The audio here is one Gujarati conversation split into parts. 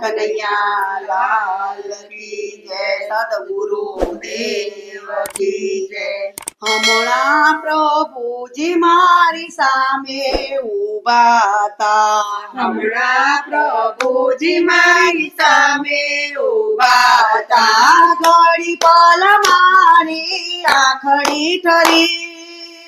કનૈયા, લાલ કી જય, સદગુરુ દેવ કી જય. હમણાં પ્રભુજી મારી સામે ઊભા તા. હમણાં પ્રભુજી મારી સામે ઊભા તા. ઘડી પલ મારી આખડી ઠરી.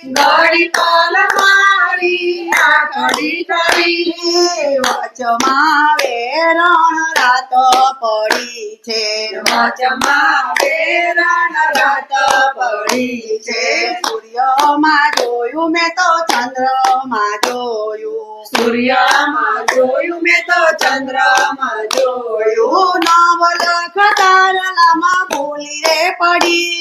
ગળી પલ મારી આખડી કરી વચમાં વેરણ રાત પડી છે. વચમાં વેરણ રાત પડી છે. સૂર્યમાં જોયું મેં તો ચંદ્રમાં જોયું. સૂર્યમાં જોયું મેં તો ચંદ્રમાં જોયું. નવલખ તારલામાં ભૂલી રે પડી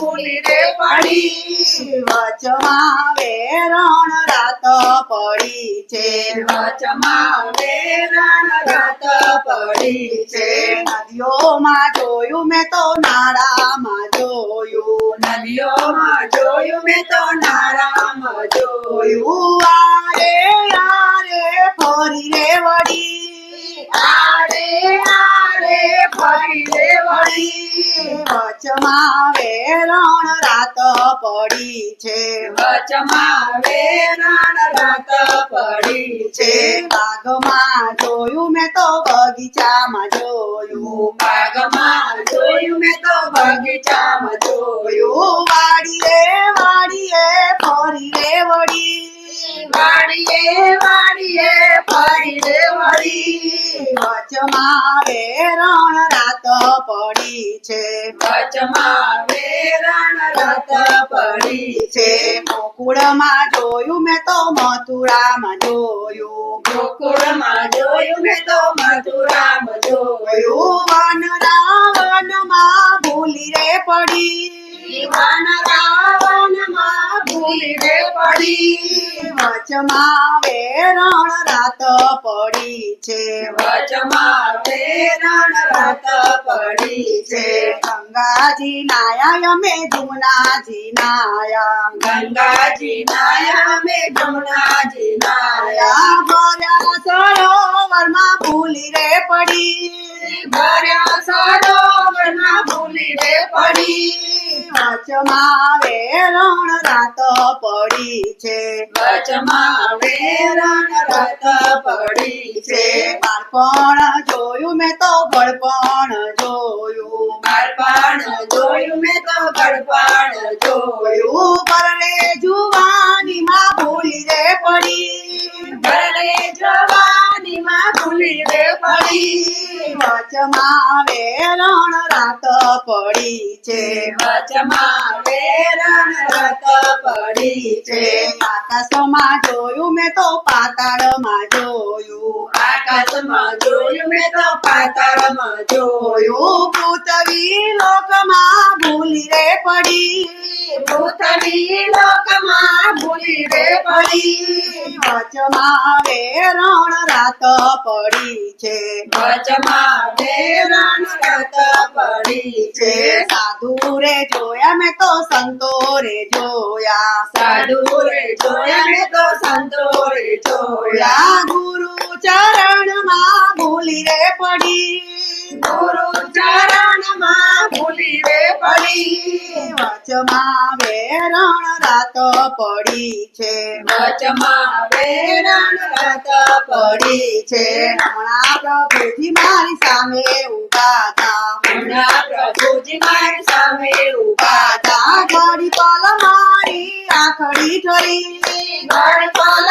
રે પડી વચમાં વેરણ રાત પડી છે. વચમાં વેરણ રાત પડી છે. નદીઓમાં જોયું મેં તો નાળામાં જોયું. નદીઓમાં જોયું મેં તો નાળામાં જોયું. વેરણ રાત પડી છે વચમાં પડી છે બાગમાં જોયું મેં તો બગીચામાં જોયું બાગમાં જોયું મેં તો બગીચામાં જોયું વાડીએ વાડીએ ફરી વળી. વાડીએ વાડીએ રે વળી વચમાં વેરણ રાત પડી છે. વચમાં વેરણ રાત પડી છે. ગોકુળમાં જોયું મેં તો મથુરામાં જોયું. ગોકુળમાં જોયું મેં તો મથુરામાં જોયું. વન રાવણમાં ભૂલી રે પડી. રે પડી વચમાં વેરણ રાત પડી છે. વચમાં વેરણ રાત પડી છે. ગંગાજી નાયા અમે જમુનાજી નાયા ગંગાજી નાયા અમે જમુનાજી નાયા ભર્યા સરોવરમાં ભૂલી રે પડી. ભર્યા સરોવરમાં ભૂલી રે પડી. વચમાં વેરણ રાત પડી છે. વચમાં વેરણ રાત પડી છે. બાળપણ જોયું મેં તો ગળપણ જોયું. બાળપણ જોયું મેં તો ગળપણ જોયું. જોયું જુવાની જુવાનીમાં ભૂલી રે પડી. ભલે જવાનીમાં ભૂલી રે પડી. વચમાં રાત પડી છે. વચમાં વેરણ રાત પડી છે. આકાશમાં જોયું મેં તો પાતાળમાં જોયું. આકાશમાં જોયું મેં તો પાતાળમાં જોયું. ભૂતવી લોકમાં ભૂલી રે પડી. ભૂલી રે પડી વચમાં વેરણ રાત પડી છે. વચમાં વેરણ રાત પડી છે. સાધુ રે જોયા મેં તો સંતો રે જોયા. સાધુ રે જોયા મેં તો સંતો રે જોયા. ગુરુ ચરણમાં ભૂલી રે પડી. ગુરુ ભૂલી રે પડી. વચમાં વેરણ રાત પડી છે. વચમાં વેરણ રાત પડી છે. હમણાં પ્રભુજી મારી સામે ઊભા હતા. હમણાં પ્રભુજી મારી સામે ઊભા હતા. ઘડી પલ મારી આખડી ઠરી. ઘડી મારી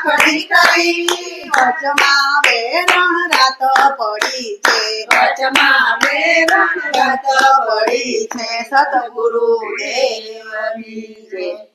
આખડી કરી વચમાં વેરણ રાત પડી છે. વચમાં વેરણ રાત પડી છે. સતગુરુ દેવ દેવની